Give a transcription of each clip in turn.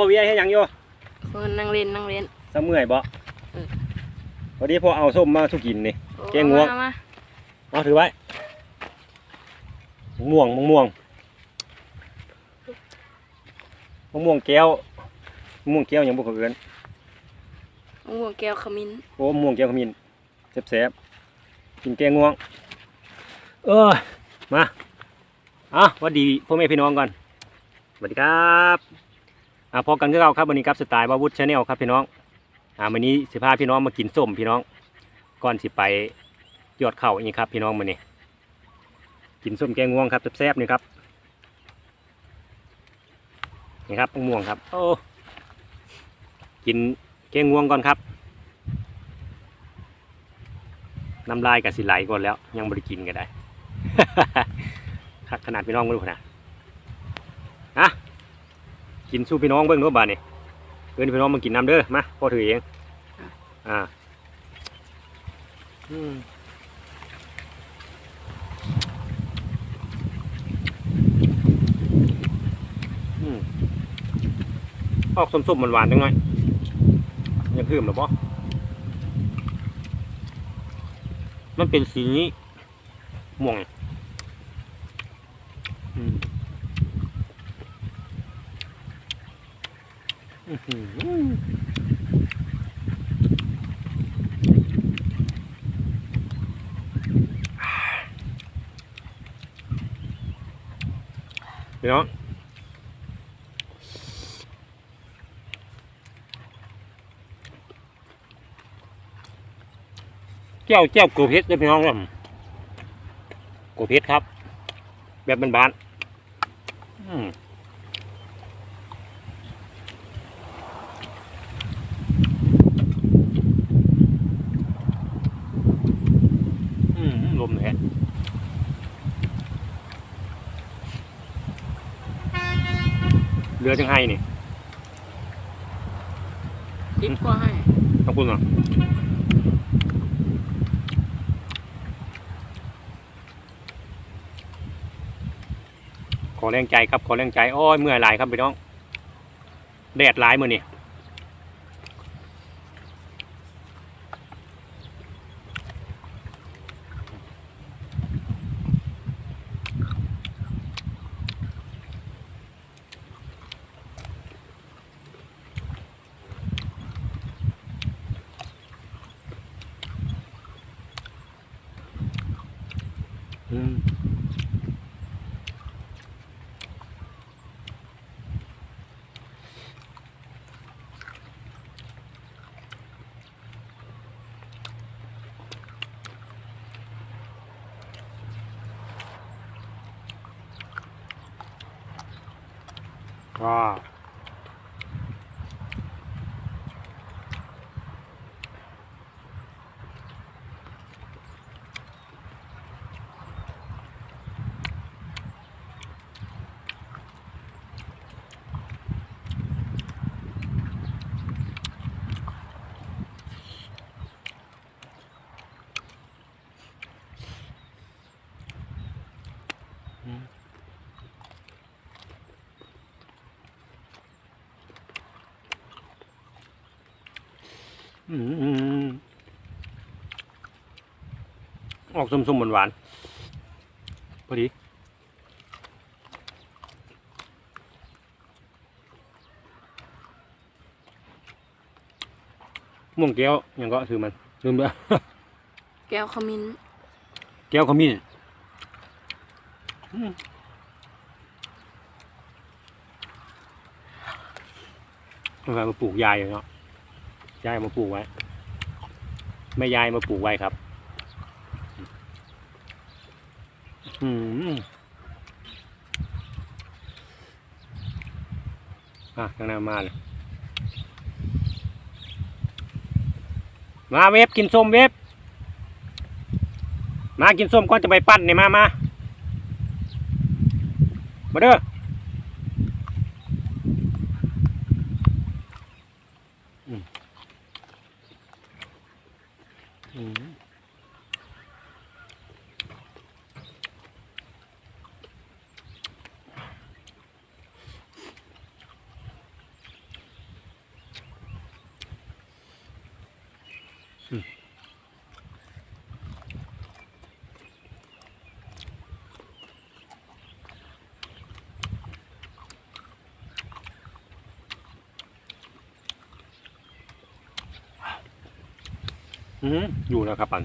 พ่อเวียให้หยังอยู่เพิ่นนั่งเล่นนั่งเล่น สะเมื่อยบ่เออพอดีพ่อเอาส้มมาสุกินนี่ แกงง่วงมามาเอาถือไว้มะม่วงมะม่วงมะม่วงแก้วมะม่วงแก้วหยังบ่เขาเอิ้นมะม่วงแก้วขมิ้นโอ้มะม่วงแก้วขมิ้นแซ่บๆกินแกงง่วง เออมาอะหวัดดีพ่อแม่พี่น้องก่อนสวัสดีครับ อะพอกันคือเราครับวันนี้ครับสไตล์บาวุฒชาแนลครับพี่น้องอ่าวันนี้สิพาพี่น้องมากินส้มพี่น้องก่อนสิไปยอดเข่าอีกครับพี่น้องมื้อนี้ กินส้มแกงง่วงครับแซ่บๆนี่ครับนี่ครับม่วงครับโอ้กินแกงง่วงก่อนครับน้ำลายกับสิไหลก่อนแล้ว ยังบริกินก็ได้คักขนาดพี่น้องไม่รู้นะ กินสู้พี่น้องเบิ้งเนู้นบานนี่เพื่อนพี่น้องมากินน้ำเด้อมาพ่อถือเองอ่าอืมออกส้มๆหวานๆจังหน่อยยังเพิ่มหรือปล่มันเป็นสีนี้ม่วงอืมอื้อหือ พี่น้องแก้วแก้วกูเพชรด้วยพี่น้องครับกูเพชรครับ แบบบาน อืมอืมลมแท้ เรือจังไห้นี่ติดกว่าให้ขอบคุณอะขอแรงใจครับ ขอแรงใจ โอ้ยเมื่อยหลายครับพี่น้องแดดหลายมือนี่อืม ว้าว อืมอืมอืมออกส้มๆหวานๆพอดีม่วงแก้วยังก็ถือมันลืมไปแก้วขมิ้นแก้วขมิ้นอืมเอาไปมาปลูกยายเนาะ ยายมาปลูกไว้แม่ยายมาปลูกไว้ครับอืมอะข้างหน้ามาเลยมาเวฟกินส้มเวฟมากินส้มก่อนจะไปปั้นนี่มามามาเด้อมอืม อืมอยู่แล้วครับปัน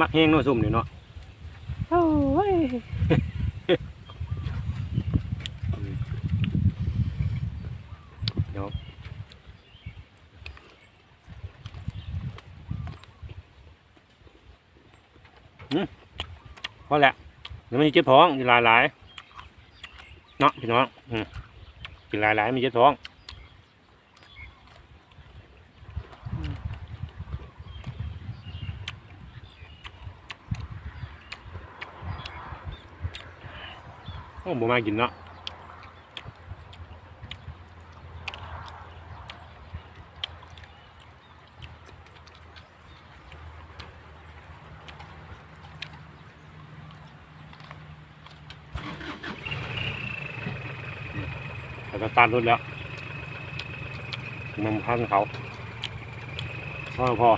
มักแห้งเนาะสุ่มนี่เนาะโอ้ยเดี๋ยวพอแหล้วเดี๋ยวมันจะเจ็บท้องกินหลายหลายๆเนาะพี่น้องอืม กินหลายหลายๆมันเจ็บท้องโอ้บ่มากินเนาะ แล้วก็ตามรถแล้วมันพันเขาพอพอ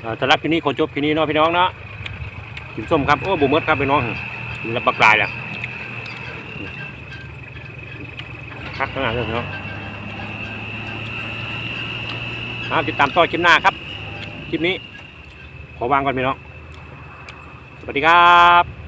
เอ่อสำหรับที่นี้ขอจบที่นี้เนาะพี่น้องเนาะกินส้มครับ โอ้บุ๋มดครับพี่น้องกินแล้วปักลายแหละคักขนาดนี้เนาะเอาติดตามต่อคลิปหน้าครับ คลิปนี้ ขอวางก่อนพี่น้อง สวัสดีครับ